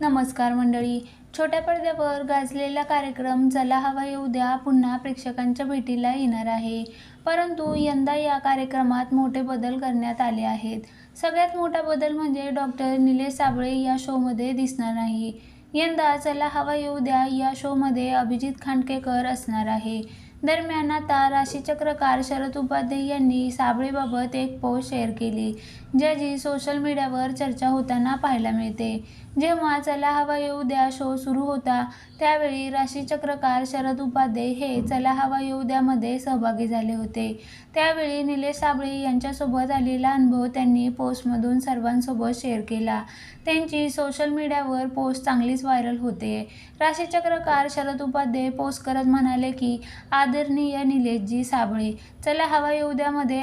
नमस्कार मंडळी. छोट्या पडद्यावर गाजलेला कार्यक्रम चला हवा येऊ द्या पुन्हा प्रेक्षकांच्या भेटीला येणार आहे. परंतु यंदा या कार्यक्रमात मोठे बदल करण्यात आले आहेत. सगळ्यात मोठा बदल म्हणजे डॉक्टर निलेश साबळे या शोमध्ये दिसणार नाही. यंदा चला हवा येऊ द्या या शोमध्ये अभिजित खांडकेकर असणार आहे. दरम्यान आता राशीचक्रकार शरद उपाध्ये यांनी साबळेबाबत एक पोस्ट शेअर केली ज्याची सोशल मीडियावर चर्चा होताना पाहायला मिळते. जेव्हा चला हवा येऊ द्या शो सुरू होता त्यावेळी राशीचक्रकार शरद उपाध्ये हे चला हवा येऊ द्यामध्ये सहभागी झाले होते. त्यावेळी निलेश साबळे यांच्यासोबत आलेला अनुभव त्यांनी पोस्टमधून सर्वांसोबत शेअर केला. त्यांची सोशल मीडियावर पोस्ट चांगलीच व्हायरल होते. राशीचक्रकार शरद उपाध्ये पोस्ट करत म्हणाले की आदरणीय निलेशजी साबळे चला हवा येऊ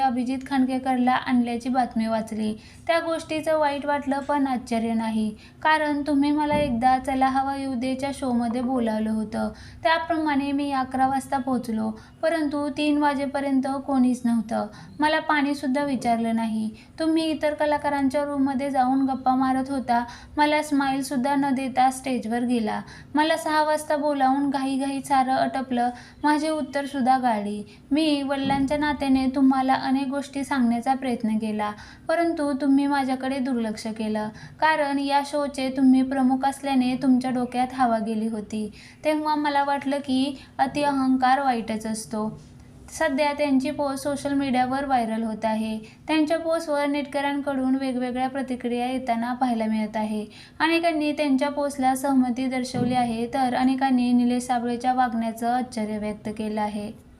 अभिजित खांडकेकरला आणल्याची बातमी वाचली. त्या गोष्टीचं वाईट वाटलं पण आश्चर्य नाही. कारण तुम्ही मला एकदा चला हवा येऊदेच्या शोमध्ये बोलावलं होतं. त्याप्रमाणे मी अकरा वाजता पोहोचलो. परंतु तीन वाजेपर्यंत कोणीच नव्हतं. मला पाणीसुद्धा विचारलं नाही. तुम्ही इतर कलाकारांच्या रूममध्ये जाऊन गप्पा मारत होता. मला स्माईलसुद्धा न देता स्टेजवर गेला. मला सहा वाजता बोलावून घाईघाई सारं अटपलं. माझे उत्तरसुद्धा गाळली मी वडिलांच्या नात्याने तुम्हाला अनेक गोष्टी सांगण्याचा प्रयत्न केला परंतु तुम्ही माझ्याकडे दुर्लक्ष केलं. कारण या शोचे तुम्ही प्रमुख असल्याने तुमच्या डोक्यात हवा गेली होती. तेव्हा मला वाटलं की अति अहंकार वाईटच असतो. सध्या त्यांची पोस्ट सोशल मीडियावर व्हायरल होत आहे. त्यांच्या पोस्टवर नेटकऱ्यांकडून वेगवेगळ्या प्रतिक्रिया येताना पाहायला मिळत आहे. अनेकांनी त्यांच्या पोस्टला सहमती दर्शवली आहे तर अनेकांनी निलेश साबळेच्या वागण्याचं आश्चर्य व्यक्त केलं आहे.